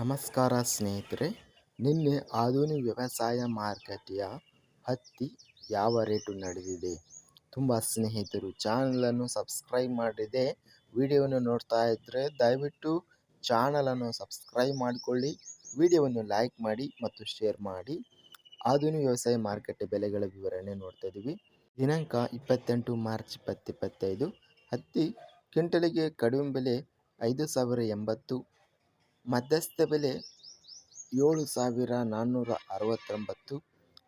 ನಮಸ್ಕಾರ ಸ್ನೇಹಿತರೆ, ನಿನ್ನೆ ಆಧುನಿಕ ವ್ಯವಸಾಯ ಮಾರುಕಟ್ಟೆಯ ಹತ್ತಿ ಯಾವ ರೇಟು ನಡೆದಿದೆ? ತುಂಬ ಸ್ನೇಹಿತರು ಚಾನಲನ್ನು ಸಬ್ಸ್ಕ್ರೈಬ್ ಮಾಡಿದೆ. ವಿಡಿಯೋವನ್ನು ನೋಡ್ತಾ ಇದ್ದರೆ ದಯವಿಟ್ಟು ಚಾನಲನ್ನು ಸಬ್ಸ್ಕ್ರೈಬ್ ಮಾಡಿಕೊಳ್ಳಿ, ವಿಡಿಯೋವನ್ನು ಲೈಕ್ ಮಾಡಿ ಮತ್ತು ಶೇರ್ ಮಾಡಿ. ಆಧುನಿಕ ವ್ಯವಸಾಯ ಮಾರುಕಟ್ಟೆ ಬೆಲೆಗಳ ವಿವರಣೆ ನೋಡ್ತಾ ಇದ್ದೀವಿ. ದಿನಾಂಕ ಇಪ್ಪತ್ತೆಂಟು ಮಾರ್ಚ್ ಇಪ್ಪತ್ತಿಪ್ಪತ್ತೈದು ಹತ್ತಿ ಕ್ವಿಂಟಲಿಗೆ ಕಡಿಮೆ ಬೆಲೆ ಐದು ಸಾವಿರ ಎಂಬತ್ತು ಮಧ್ಯಸ್ಥ ಬೆಲೆ ಏಳು ಸಾವಿರ ನಾನ್ನೂರ ಅರವತ್ತೊಂಬತ್ತು,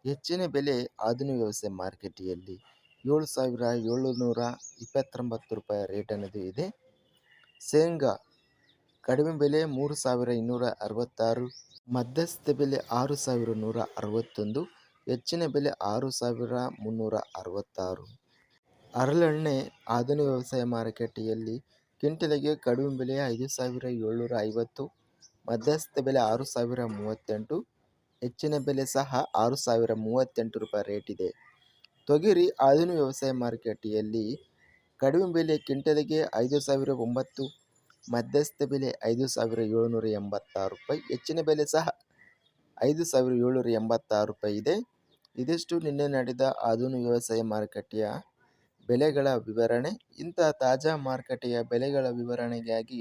ಹೆಚ್ಚಿನ ಬೆಲೆ ಆಧುನಿಕ ವ್ಯವಸಾಯ ಮಾರುಕಟ್ಟೆಯಲ್ಲಿ ಏಳು ಸಾವಿರ ಏಳುನೂರ ಇಪ್ಪತ್ತೊಂಬತ್ತು ರೂಪಾಯಿ ರೇಟ್ ಅನ್ನೋದು ಇದೆ. ಶೇಂಗಾ ಕಡಿಮೆ ಬೆಲೆ ಮೂರು ಸಾವಿರ ಇನ್ನೂರ ಅರವತ್ತಾರು, ಮಧ್ಯಸ್ಥ ಬೆಲೆ ಆರು ಸಾವಿರ ನೂರ ಅರವತ್ತೊಂದು, ಹೆಚ್ಚಿನ ಬೆಲೆ ಆರು ಸಾವಿರ ಮುನ್ನೂರ ಅರವತ್ತಾರು. ಹರಳೆಣ್ಣೆ ಆಧುನಿಕ ವ್ಯವಸಾಯ ಮಾರುಕಟ್ಟೆಯಲ್ಲಿ ಕ್ವಿಂಟಲಿಗೆ ಕಡಿಮೆ ಬೆಲೆ ಐದು ಸಾವಿರ ಏಳ್ನೂರ ಐವತ್ತು ಮಧ್ಯಸ್ಥ ಬೆಲೆ ಆರು ಸಾವಿರ ಮೂವತ್ತೆಂಟು, ಹೆಚ್ಚಿನ ಬೆಲೆ ಸಹ ಆರು ಸಾವಿರ ಮೂವತ್ತೆಂಟು ರೂಪಾಯಿ ರೇಟ್ ಇದೆ. ತೊಗರಿ ಆಧುನಿಕ ವ್ಯವಸಾಯ ಮಾರುಕಟ್ಟೆಯಲ್ಲಿ ಕಡಿಮೆ ಬೆಲೆ ಕಿಂಟದಿಗೆ ಐದು ಸಾವಿರ ಒಂಬತ್ತು, ಮಧ್ಯಸ್ಥ ಬೆಲೆ ಐದು ಸಾವಿರ ಏಳುನೂರ ಎಂಬತ್ತಾರು ರೂಪಾಯಿ, ಹೆಚ್ಚಿನ ಬೆಲೆ ಸಹ ಐದು ಸಾವಿರ ಏಳ್ನೂರ ಎಂಬತ್ತಾರು ರೂಪಾಯಿ ಇದೆ. ಇದಿಷ್ಟು ನಿನ್ನೆ ನಡೆದ ಆಧುನಿಕ ವ್ಯವಸಾಯ ಮಾರುಕಟ್ಟೆಯ ಬೆಲೆಗಳ ವಿವರಣೆ. ಇಂತಹ ತಾಜಾ ಮಾರುಕಟ್ಟೆಯ ಬೆಲೆಗಳ ವಿವರಣೆಗಾಗಿ